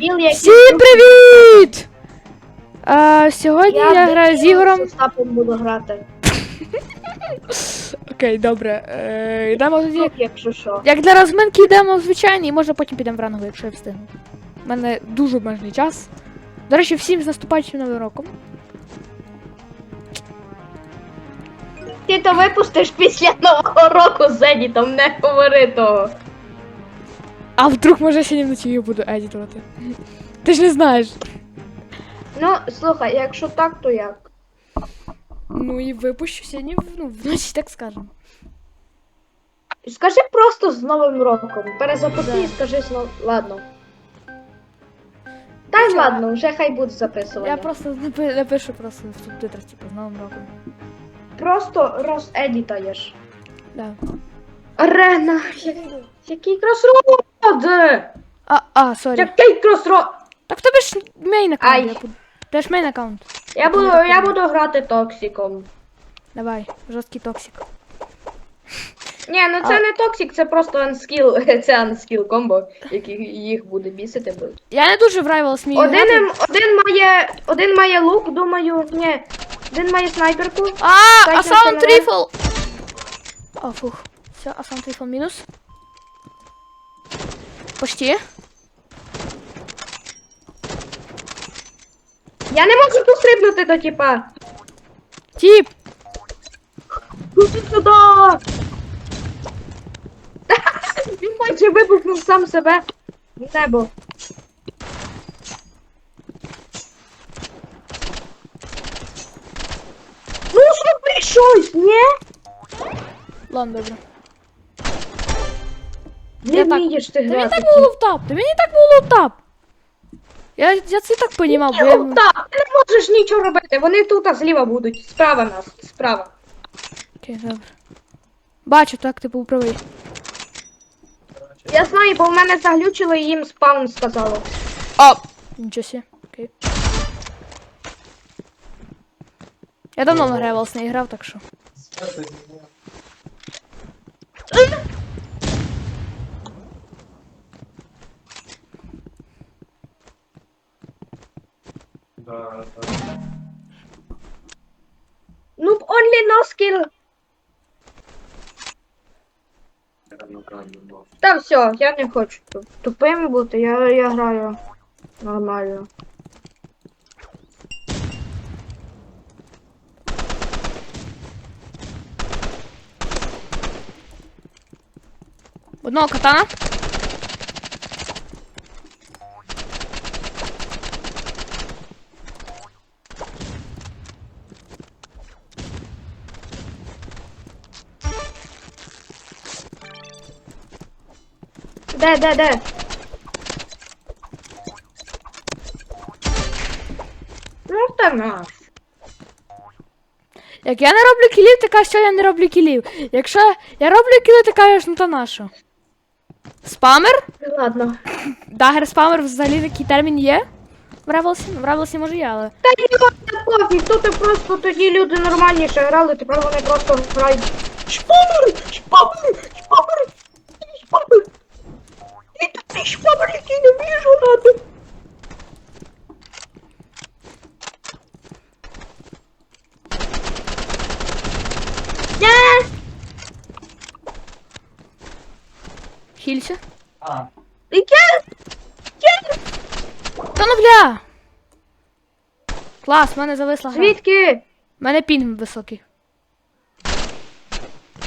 який... Всім привіт! А, сьогодні я, граю з з Остапом буду грати. Окей, добре. Е, йдемо тоді. Якщо що. Як для розминки йдемо в звичайний, і може потім підемо в ранговий, якщо я встигну. У мене дуже обмежений час. До речі, всім з наступаючим новим роком. Ти то випустиш після нового року з Едітом, не говори того. А вдруг може я сьогодні вночі їх буду едітувати. Ти ж не знаєш. Ну, слухай, якщо так, то як? Ну і випущу сьогодні, ну, вночі, так скажемо. Скажи просто з Новим роком. Перезапусти Да. і скажи знову. Ладно. Та й ладно, вже хай буде записування. Я просто напи- напишу просто в субтитрах, типу, з новим роком. Просто розедітаєш. Да. Арена! Який- Який кросрод! А, а, сорі. Який кросрод! Так в тебе ж мейн аккаунт. Ай. я буду- Ти ж мейн аккаунт. Я буду, я буду грати токсиком. Давай, жорсткий токсик. Ні, ну це А. не токсик, це просто анскіл, це анскіл комбо, які їх буде бісити. бо- Я не дуже в Rivals вмію Один, грати. ем- один має, один має лук, думаю, ні. Один має снайперку. А, Так, Асаунт це Ріфл! О, фух. Все, Асаунт Ріфл мінус. Почти. Я не можу пострибнути до тіпа. Тіп! Іди сюди! Він майже вибухнув сам себе в небо. Ну, зроби щось, ні? Ладно, добре. Не вмієш ти Та мені так було луптап, та мені так було луптап. Я, я це і так понімав, бо я... Ну, ти не можеш нічого робити. Вони тут а зліва будуть. Справа нас, справа. Окей, добре. Бачу, так, ти був правий. Я знаю, бо в мене заглючило і їм спаун сказало. О! Нічого сі. Окей. Я давно на Rivals не грав, так що. Да, да. Ну, only no skill. Та все, я не хочу туп- тупим бути, я, я граю нормально. Одного катана. Де, де, де? Ну, та наш. Як я не роблю кілів, ти кажеш, що я не роблю кілів. Якщо я роблю кіли, ти кажеш, ну то нащо? Спамер? Ладно. Дагер спамер взагалі такий термін є? В Ревелсі? В Ревелсі може є, але. Та ні, ладно, пофіг, тут просто тоді люди нормальніше грали, тепер вони просто грають. Шпамер! Шпамер! Шпамер! Шпамер! І такий шпамер, який не жонати. Не! Хілься. А, Яке? Яке? Та ну бля! Клас, в мене зависла гра. Звідки? В мене пінг високий.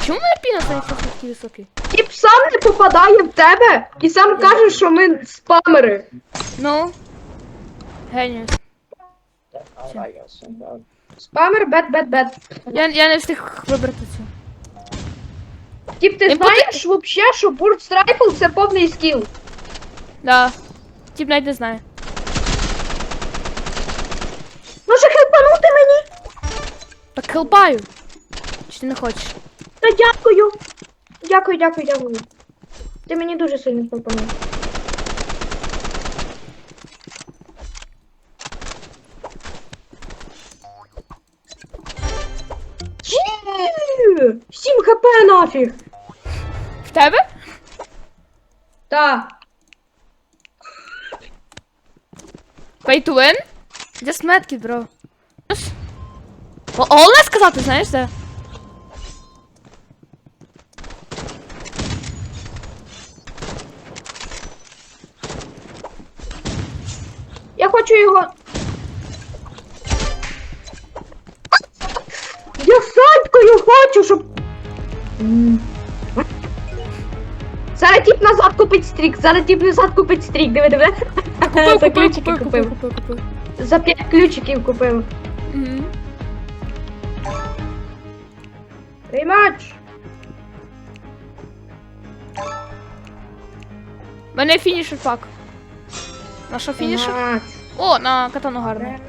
Чому в мене пінг стає високий? Тіп сам не попадає в тебе і сам каже, що ми спамери. Ну. Геніус. Спамер, бет, бет, бет. Я, я не встиг вибрати цю. Тіп, ти Він знаєш вообще, що бурт страйфл це повний скіл. Да. Тіп навіть не знає. Може хелпанути мені? Так хелпаю. Чи ти не хочеш? Та дякую. Дякую, дякую, дякую. Ти мені дуже сильно. Ті! 7 хп нафіг. В тебе? Та. Pay to win? Just medkit, bro. О- Головне сказати, знаєш, де? Хочу його. Я санькою хочу, щоб. Зараз тип назад купить стрік, зараз тип назад купить стрік, диви, диви. Купив, За ключики купив, купив, купив. За 5 ключиків купив. Мгм. Реймач. У мене фінішер пак. На що фінішер? О, на катану. Реймач.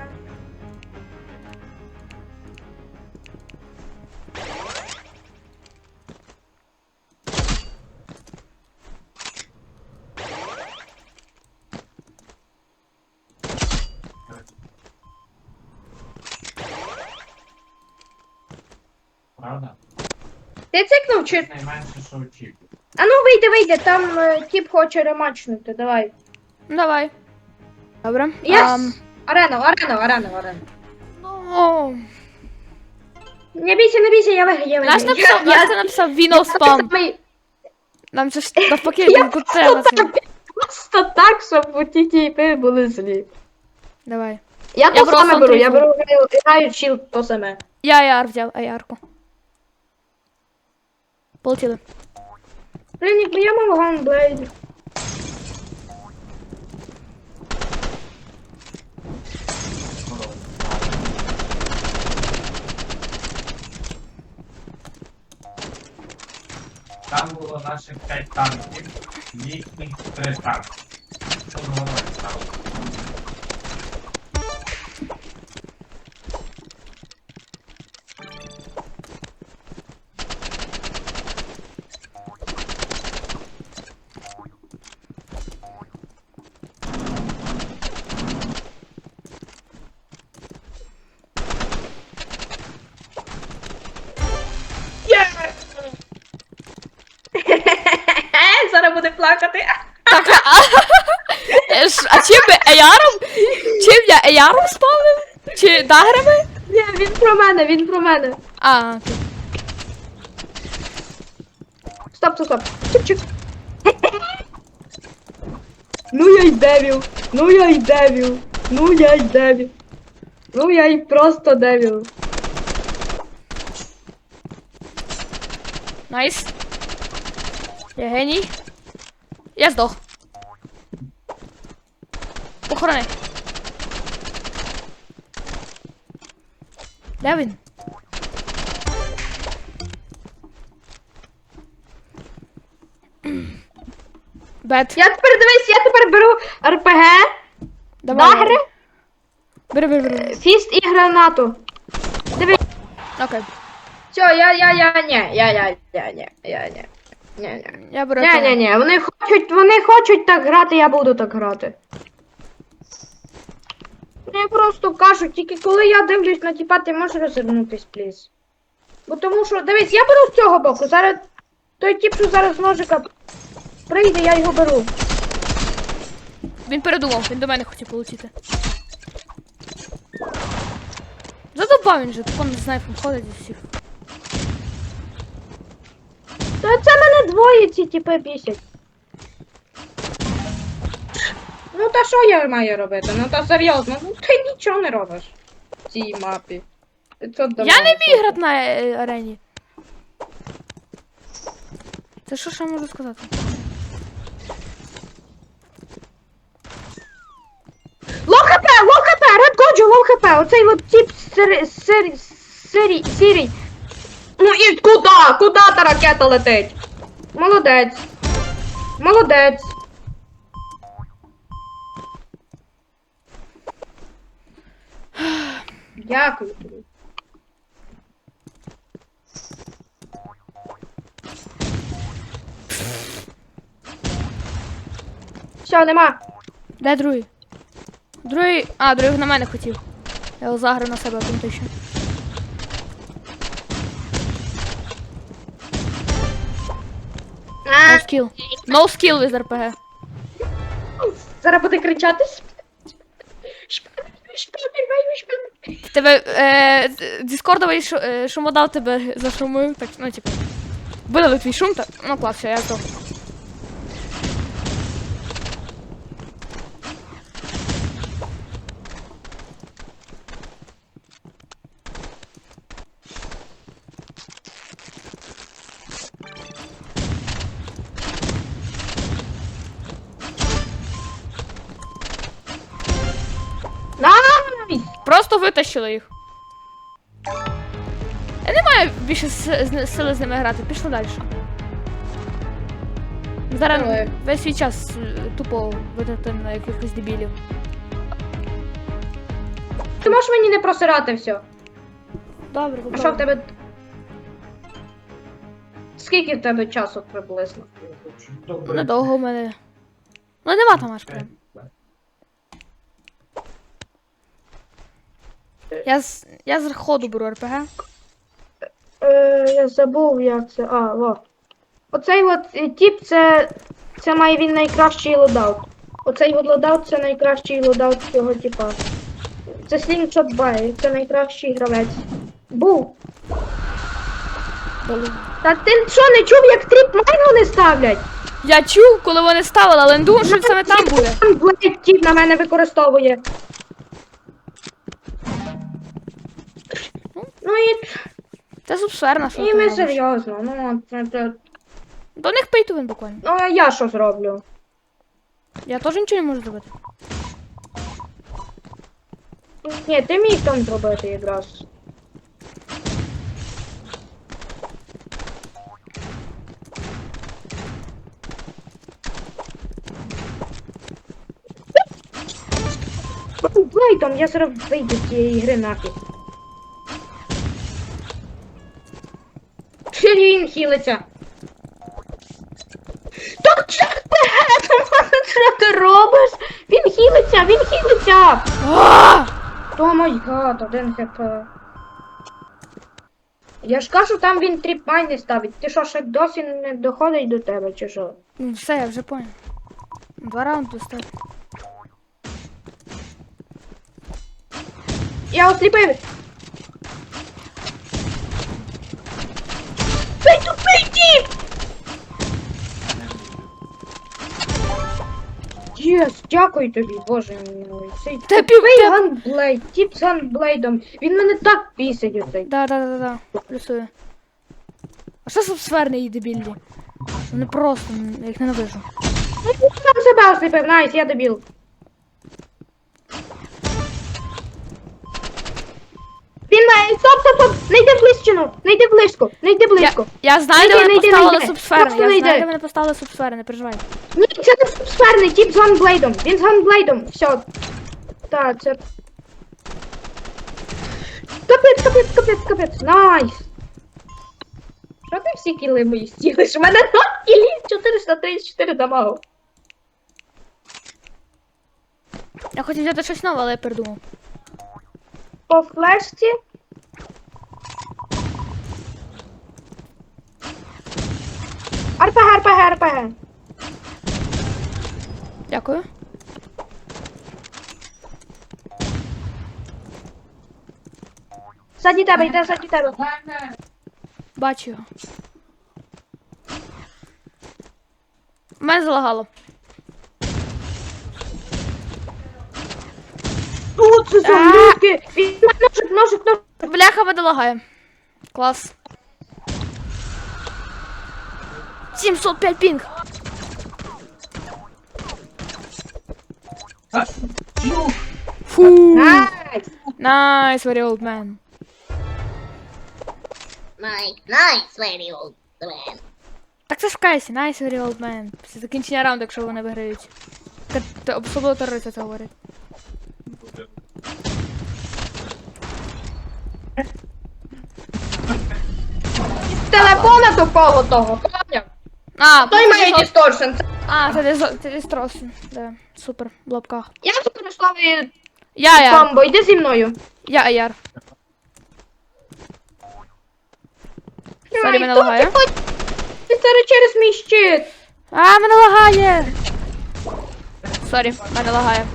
Правда? Ти цикнув чи. Найменше, що очікую. А ну вийди, вийди, там е, тип хоче ремачнути, давай. Давай. Ам, Арену, арену, арену, арену. ну, Не бійся, не бійся, я виграю, я Наш виграю. написав, Я- наш ти написав Віно спам. Нам це ж навпаки Я не треба. Просто так, щоб ті тіпи були злі. Давай. Я, то просто саме беру, я трійку. беру граю, чіл то саме. Я яр взяв, а ярку. Полетіли. Блін, я мав ганблейд. Там було наших 5 танків, їхніх 3 танки. Що говорить там? Буде плакати. Так, а, Е, а чим би еяром? Чим я еяром спавнив? Чи даграми? Ні, він про мене, він про мене. А, окей. Стоп, стоп, стоп. Чик-чик. Ну я й девіл. Ну я й девіл. Ну я й девіл. Ну я й просто девіл. Найс. Я геній. Я здох. Охорони. Де він? Бет. Я тепер дивись, я тепер беру РПГ, Давай. дагри, Бери, бери, бери. фіст і гранату. Дивись. Окей. Все, я, я, я, ні, я, я, я, ні, я, ні. Ні, ні. Я беру. Ні, ні, ні, вони хочуть, вони хочуть так грати, я буду так грати. Вони просто кажуть, тільки коли я дивлюсь на тіпа, ти можеш розвернутись, пліз. Бо тому що, дивись, я беру з цього боку, зараз той тип, що зараз з ножика прийде, я його беру. Він передумав, він до мене хотів полетіти. Задовбав він же, тупо не знає, ходить і всіх. Та це мене двоє ці тіпи бісять. Ну та що я маю робити? Ну та серйозно, ну ти нічого не робиш в цій мапі. 500 Я не вмію грати на е, арені. Це що ще можу сказати? Лоу хп, лоу хп, Ред Годжо, лоу хп. Оцей от тип сирий, сирий, сирий, сирий. Ну і куди? Куди та ракета летить? Молодець. Молодець. Дякую тобі. Все, нема. Де другий? Другий. А, другий на мене хотів. Я його заграв на себе автоматично. Skill. No skill with RPG. зараз буде кричати. Тебе е, дискордовий е, шумодав тебе зашумив, так, ну типу. Видали твій шум, так. Ну клас, все, я готов. Просто витащили їх. Я не маю більше сили з ними грати, пішли далі. Зараз Давай. весь свій час е, тупо витратимо на якихось дебілів. Ти можеш мені не просирати все. Добре, А що в тебе. Скільки в тебе часу приблизно? Недовго в мене. Ну нема там аж прям. Я з, я з ходу беру РПГ. Е, я забув, як це. А, во. Оцей от е, тип, це. Це має він найкращий лодаут. Оцей от лодаут це найкращий лодаут цього типа. Це Slingshot Bay, це найкращий гравець. Був. Та ти що не чув, як тріп майну не ставлять? Я чув, коли вони ставили, але не думав, що саме там буде. Там блядь, тіп на мене використовує. Ну і, Це субсферна, що і ми робиш. серйозно. Ну, це, це, До них пейтувин буквально. ну а я що зроблю? Я теж нічого не можу зробити. Ні, ти міг там зробити якраз. Блейдом, я зараз вийду з цієї гри нафіг. Ще він хілиться. Так що ти що ти робиш? Він хілиться, він хілиться! А! О май гад, один хп. Я ж кажу, там він тріпмай не ставить. Ти що, ще досі не доходить до тебе, чи що? Ну, все, я вже понял. Два раунди став. Я осліпив! Дякую тобі, боже мій. Цей Та тупий та- ганблейд, тіп з ганблейдом. Він мене так пісить оцей. Да, да, да, да. Плюсую. А що субсферні і дебільні? Вони просто, м, я їх ненавижу. Ну, ти Сам себе осліпив, найс, я дебіл. Він має. Стоп, стоп, стоп! Не йди в ближчину! Не йди близько! Не йди близько! Я знаю, Не де йди, вони не йди, не поставили. Просто Я знаю, де вони поставили субсферні, не переживай. Ні, це не сферний, тип з ганблейдом. Він з ганблейдом. Все. Так, це. Капець, капець, капець, капець. Найс. Що ти всі кіли мої стілиш? У мене 0 кілів 434 дамагу. Я хотів взяти щось нове, але я передумав. По флешці. РПГ, РПГ, РПГ. Дякую. Ззаді тебе, йде ззаді тебе. Бачу. Мене залагало. Що це за А! муки? Він ножик, ножик, ножик. Бляха мене лагає. Клас. 705 пінг. Фу. Найс. Nice, very old man. Nice, very old man. Так це ж в кайсі, nice, very old man. Після закінчення раунду, якщо вони виграють. Особливо терористи це говорять. З телефона тупого того, поняв? А, Той ну, має це дисторшн. Це- А, це дізо- це дистросин. Да, супер, в лапках. Я використовую Я Аяр. комбо, йди зі мною. Я Аяр. Сорі, мене лагає. ти зараз через мій щит. А, мене лагає! Сорі, мене лагає.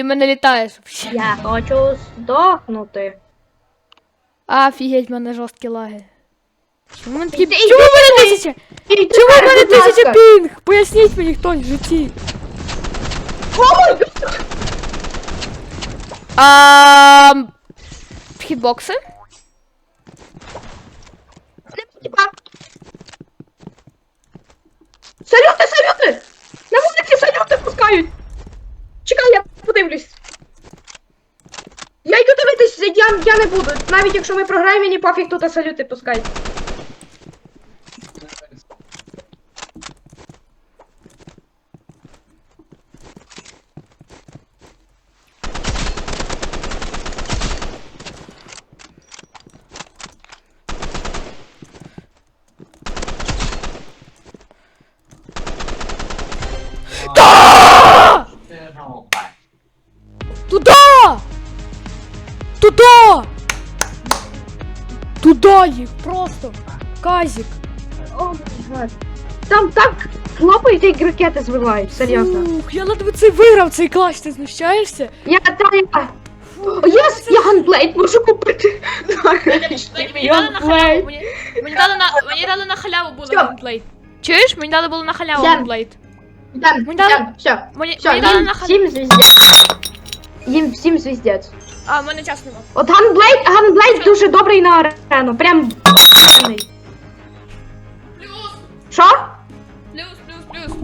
Ти в мене літаєш взагалі. Я хочу здохнути. Офігеть, в мене жорсткі лаги. Чому мене такі... Чому в мене тисяча? Чому в мене тисяча пінг? Поясніть мені хтось в житті. О май гад! А... Хітбокси? Салюти, салюти! На вулиці салюти пускають! Чекай, я подивлюсь. Я йду дивитись, я, я не буду. Навіть якщо ми програємо, мені пофіг тут салюти пускають. Туда їх, просто. Казік. О гад. Там так хлопають і ракети збивають, серйозно. Фух, я ледве цей виграв цей клач, ти знущаєшся? Я та я. О, Єс, я ганблейд можу купити. Мені дали на халяву, мені, мені дали на, мені дали на халяву було ганблейд. Чуєш? Мені дали було на халяву ганблейд. Йдем, Мені дали- все. Мені, Все, мені дали на халяву. всім звіздець. Їм всім звіздець. А, в мене час нема. От ганблейд, ганблейд дуже добрий на арену. Прям. Плюс, Що? плюс, плюс, плюс.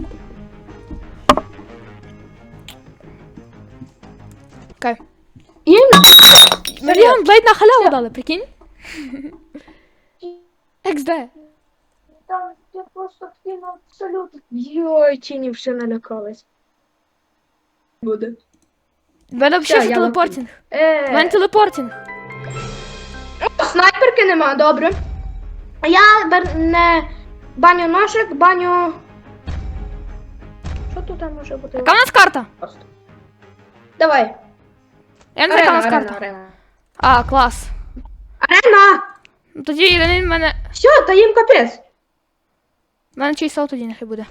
Окей. Їм Мені ганблейд на халяву дали, прикинь? XD. Там я просто кинув абсолютно. Йой, тіні вже налякалась. Буде. В мене Все, взагалі я телепортінг. В Е, мене телепортінг. снайперки нема, добре. Я бер... не баню ножик, баню. Що тут там може бути? Яка в нас карта? Давай. Я не знаю, яка в нас карта. арена. А, клас. Арена! Ну, Тоді єдиний в мене. Все, та їм капець. В мене чийсо тоді нехай буде.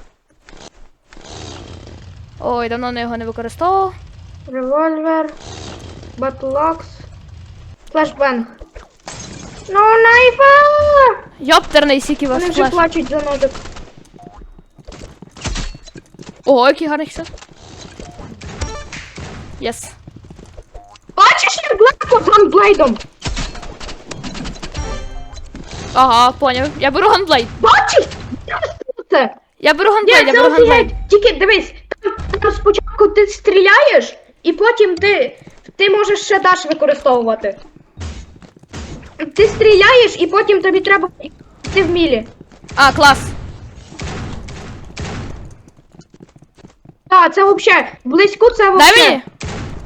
Ой, давно не його не використовував. Револьвер. Батлакс. Флешбенг. Ну, найфа! Йоптерний сіки вас Вони вже флеш. плачуть за ножик. Ого, який гарний хід. Єс. Бачиш, як легко з ганблейдом? Ага, поняв. Я беру ганблейд. Бачиш? Це. Я беру ганблейд, я беру ганблейд. Тільки дивись, там, там спочатку ти стріляєш, і потім ти, ти можеш ще даш використовувати. Ти стріляєш, і потім тобі треба йти в мілі. А, клас. Так, це взагалі, близьку це Дай взагалі. мені.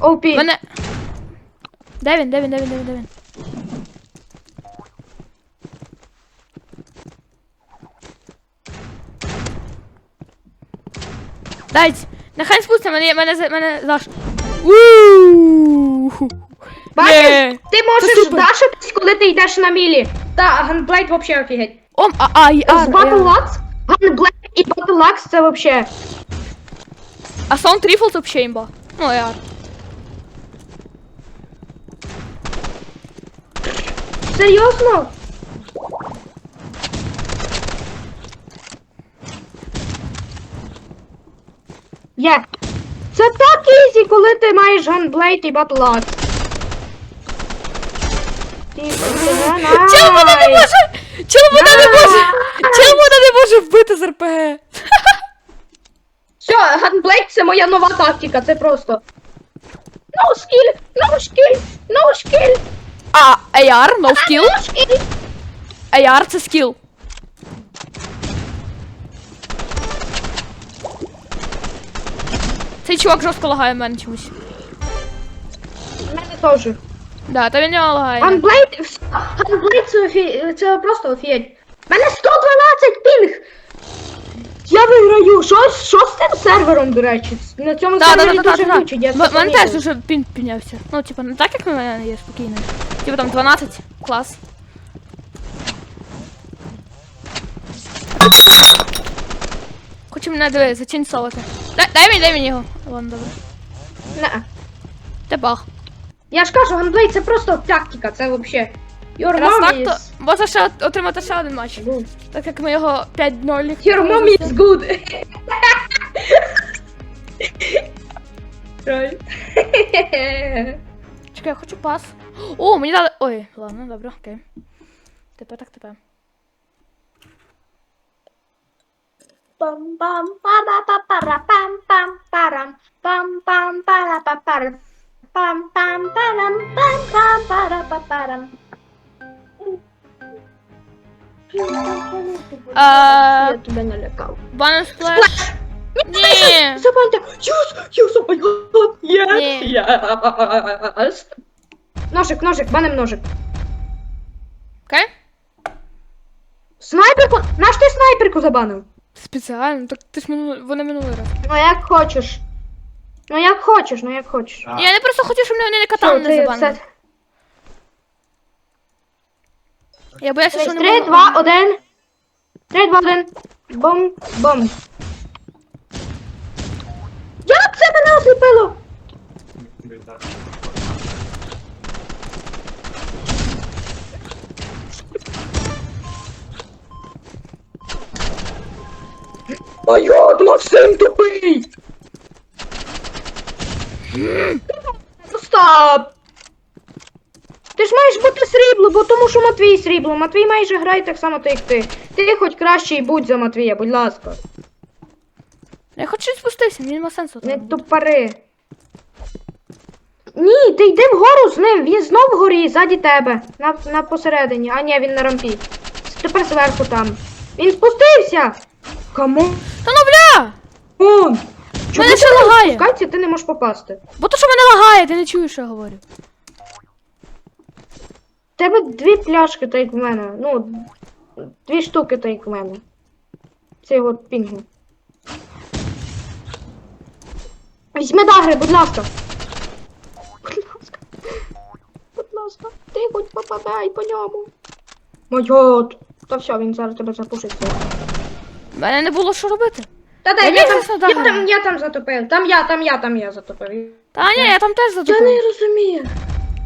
ОП. Мене. Де він, де він, де він, де він, де він? Дайте. Нехай спустя, мене, мене, мене заш. Бачиш, ти можеш дашитись, коли ти йдеш на мілі. Та, ганблейд взагалі офігеть. Ом, а, а, а, З Battle Axe, ганблейд і Battle це взагалі. а Sound Rifle це взагалі імба. Ну, я. Серйозно? Є. Це так ізі, коли ти маєш ганблейд і батлак. Чел мене не може! Чел мене не може! Чел мене не може вбити з РПГ! Все, ганблейд це моя нова тактика, це просто. No skill, no skill, no skill, А, AR, no skill. no skill. AR це скіл. Цей чувак жорстко лагає мене чомусь. У мене теж. Да, та він нього лагає. Ганблейд, ганблейд це, офі... це просто офігеть. У мене 112 пінг! Я виграю! Що, що з цим сервером, до речі? На цьому Да, да, сервері да, да, дуже да, я да. це В мене теж помітила. дуже пін піднявся. Ну, типа, не так, як в мене є спокійно. Типа там 12. Клас. Хоче мене диви, зачинцовувати. Дай, дай мені, дай мені його. Ладно, добре. Не. Де баг? Я ж кажу, ганблейд це просто тактика, це взагалі. Your Раз mom так, is то можна ще от- отримати ще один матч. good. Так як ми його 5-0. Your mom is good. Чекай, я хочу пас. О, мені дали. Ой, ладно, добре, окей. Тепер так тепер. Пам пам пара па пара пам пам парам пам пам пара па пара пам пам парам пам пам пара па парам. Я тебе налякав. Банан сплеш. Ні. Забаньте! Юс! Юс. Yes! Yes! Ножик, ножик, банем ножик. Окей? Снайперку? Наш ти снайперку забанив? Спеціально, так ти ж минулий, вони минулий раз. Ну як хочеш. Ну як хочеш, ну як хочеш. Так. Я не просто хотів, щоб мене не катали не забанили. все. Я боявся, що вони 3, можуть- 2, 1. 3, 2, 1. Бом, бом. Як це мене осліпило? Майот, Максим тупий! Стоп! Ти ж маєш бути срібло, бо тому що Матвій срібло. Матвій майже грає так само, як ти. Ти хоч краще і будь за Матвія, будь ласка. Я хоч щось спустився, мені нема сенсу. Не тупари. Ні, ти йди вгору з ним, він знов вгорі, ззаді тебе. На, на посередині. А ні, він на рампі. Тепер зверху там. Він спустився! Камон! Та ну бля! Он! Мене ще лагає. Спускайся, ти не можеш попасти. Бо то, що мене лагає, ти не чуєш, що я говорю. В тебе дві пляшки, так як в мене. Ну, дві штуки, так як в мене. Це от пінгу. Візьми дагри, будь ласка. Будь ласка. Будь ласка. Ти хоч попадай по ньому. Майот. Та все, він зараз тебе запушить. У мене не було що робити. Та дай, я, там, я, там, я там затопив. Там я, там я, там я затопив. Та ні, я там теж Я не затопив. розумію.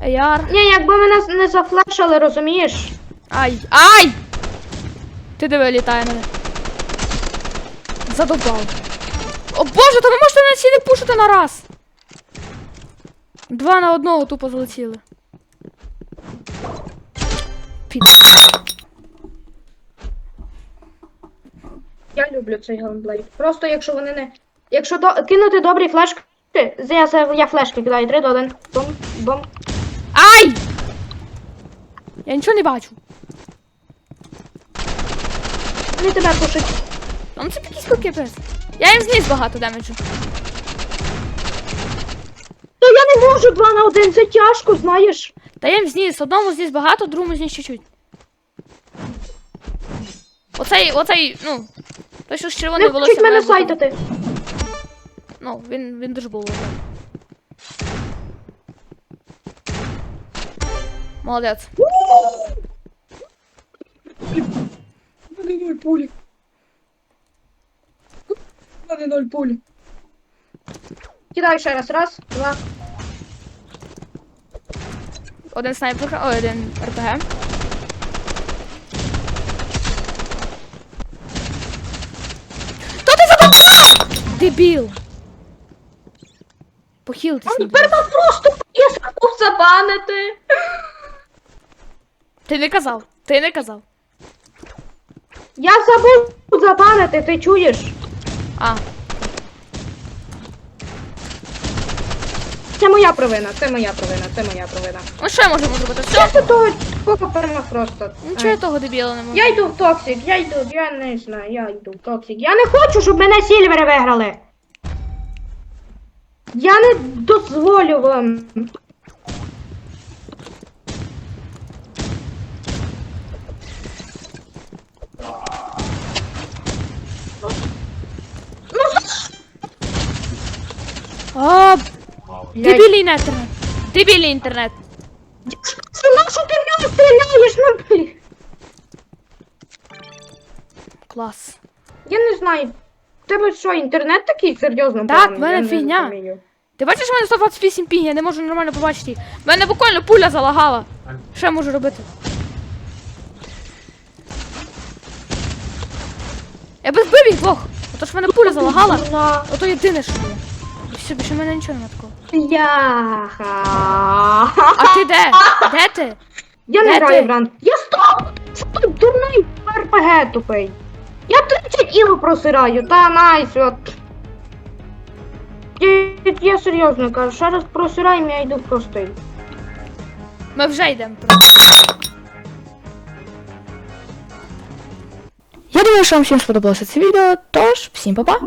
Яр. Ні, якби мене не зафлешили, розумієш? Ай! Ай! Ти диви, літає мене. Задовбав. О боже, то ви можете на ці не пушити на раз. Два на одного тупо залетіли. Під. Я люблю цей гаунблейд. Просто якщо вони не. Якщо до... кинути добрі флешки. Я, я, я флешки кидаю. 3 до 1. Бом, бом. Ай! Я нічого не бачу. Вони тебе пушать. Ну це якийсь капець. Я їм зніс багато демеджу. Та я не можу 2 на 1, це тяжко, знаєш. Та я їм зніс. Одному зніс багато, другому зніс чуть-чуть. Оцей, оцей, ну. Той, що з червоною Не волоссям. мене сайтити. Ну, він, він дуже був. Молодець. У мене ноль пулі. У мене ноль пулі. Кидай ще раз. Раз, два. Один снайпер, ой, один РПГ. Дебіл. Похилитись не Тепер нам просто п'єску забанити. Ти не казав. Ти не казав. Я забув забанити, ти чуєш? А, моя провина, це моя провина, це моя провина. ну що я можу зробити? Я Все? того такого перемог просто. Нічого я того дебіла не можу. Я йду в токсик, я йду, я не знаю, я йду в токсик. Я не хочу, щоб мене сільвери виграли. Я не дозволю вам. А, Блядь. Дебільний інтернет. Дебільний інтернет. Що на що ти в нього стріляєш? Ну, блін. Клас. Я не знаю. В тебе що, інтернет такий серйозно? Так, в мене фігня. Ти бачиш, у мене 128 пінг, я не можу нормально побачити. їх. В мене буквально пуля залагала. Що я можу робити? Я би збив їх двох. Ото ж в мене пуля залагала. Ото єдине, що було. І все, більше в мене нічого нема такого. Яха. А ти де? Де ти? Я Де не граю ти? в ранг. Я стоп! Що ти дурний РПГ тупий? Я 30 ігор просираю, та найс, от. Я, я серйозно кажу, ще раз просираємо, я йду в простий. Ми вже йдемо. Я думаю, що вам всім сподобалося це відео, тож всім па-па!